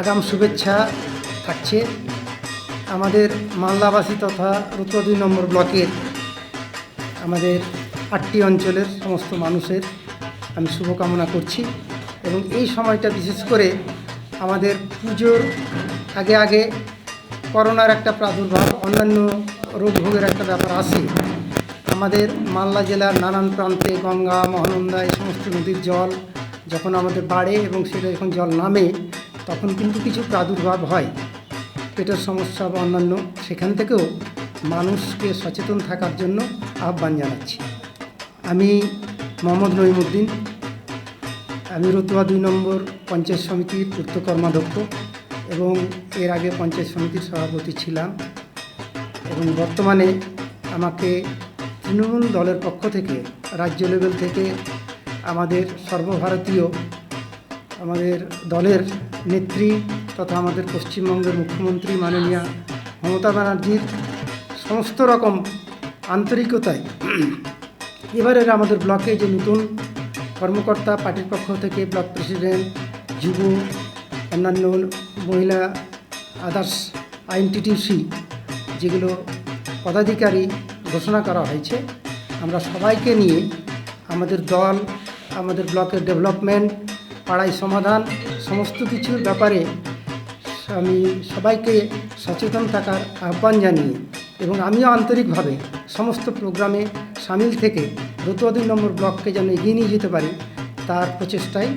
আগাম শুভেচ্ছা থাকছে আমাদের মালদাবাসী তথা রুদ্র দুই নম্বর ব্লকের আমাদের আটটি অঞ্চলের সমস্ত মানুষের আমি শুভকামনা করছি এবং এই সময়টা বিশেষ করে আমাদের পুজোর আগে আগে করোনার একটা প্রাদুর্ভাব, অন্যান্য রোগ ভোগের একটা ব্যাপার আসে আমাদের মালদা জেলার নানান প্রান্তে গঙ্গা, মহানন্দা, এই সমস্ত নদীর জল যখন আমাদের বাড়ে এবং সেটা যখন জল নামে তখন কিন্তু কিছু প্রাদুর্ভাব হয়। পেটের সমস্যা বা অন্যান্য, সেখান থেকেও মানুষকে সচেতন থাকার জন্য আহ্বান জানাচ্ছি। আমি মোহাম্মদ নঈমুদ্দিন। আমি রতুয়া দুই নম্বর পঞ্চায়েত সমিতির পূর্ত কর্মাধ্যক্ষ এবং এর আগে পঞ্চায়েত সমিতির সভাপতি ছিলাম এবং বর্তমানে আমাকে তৃণমূল দলের পক্ষ থেকে, রাজ্য লেভেল থেকে আমাদের সর্বভারতীয় আমাদের দলের নেত্রী তথা আমাদের পশ্চিমবঙ্গের মুখ্যমন্ত্রী মাননীয়া মমতা ব্যানার্জির সমস্ত রকম আন্তরিকতায় এবারের আমাদের ব্লকে যে নতুন কর্মকর্তা পার্টির পক্ষ থেকে ব্লক প্রেসিডেন্ট, যুব, অন্যান্য মহিলা আদার্স আইনটিটিউসি যেগুলো পদাধিকারী ঘোষণা করা হয়েছে, আমরা সবাইকে নিয়ে আমাদের দল, আমাদের ব্লকের ডেভেলপমেন্ট পাড়ায় সমাধান, সমস্ত কিছুর ব্যাপারে আমি সবাইকে সচেতন থাকার আহ্বান জানিয়ে এবং আমিও আন্তরিকভাবে সমস্ত প্রোগ্রামে সামিল থেকে দ্রুত দুই নম্বর ব্লককে যেন এগিয়ে নিয়ে যেতে পারি, তার প্রচেষ্টায়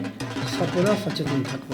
সর্বদা সচেতন থাকব।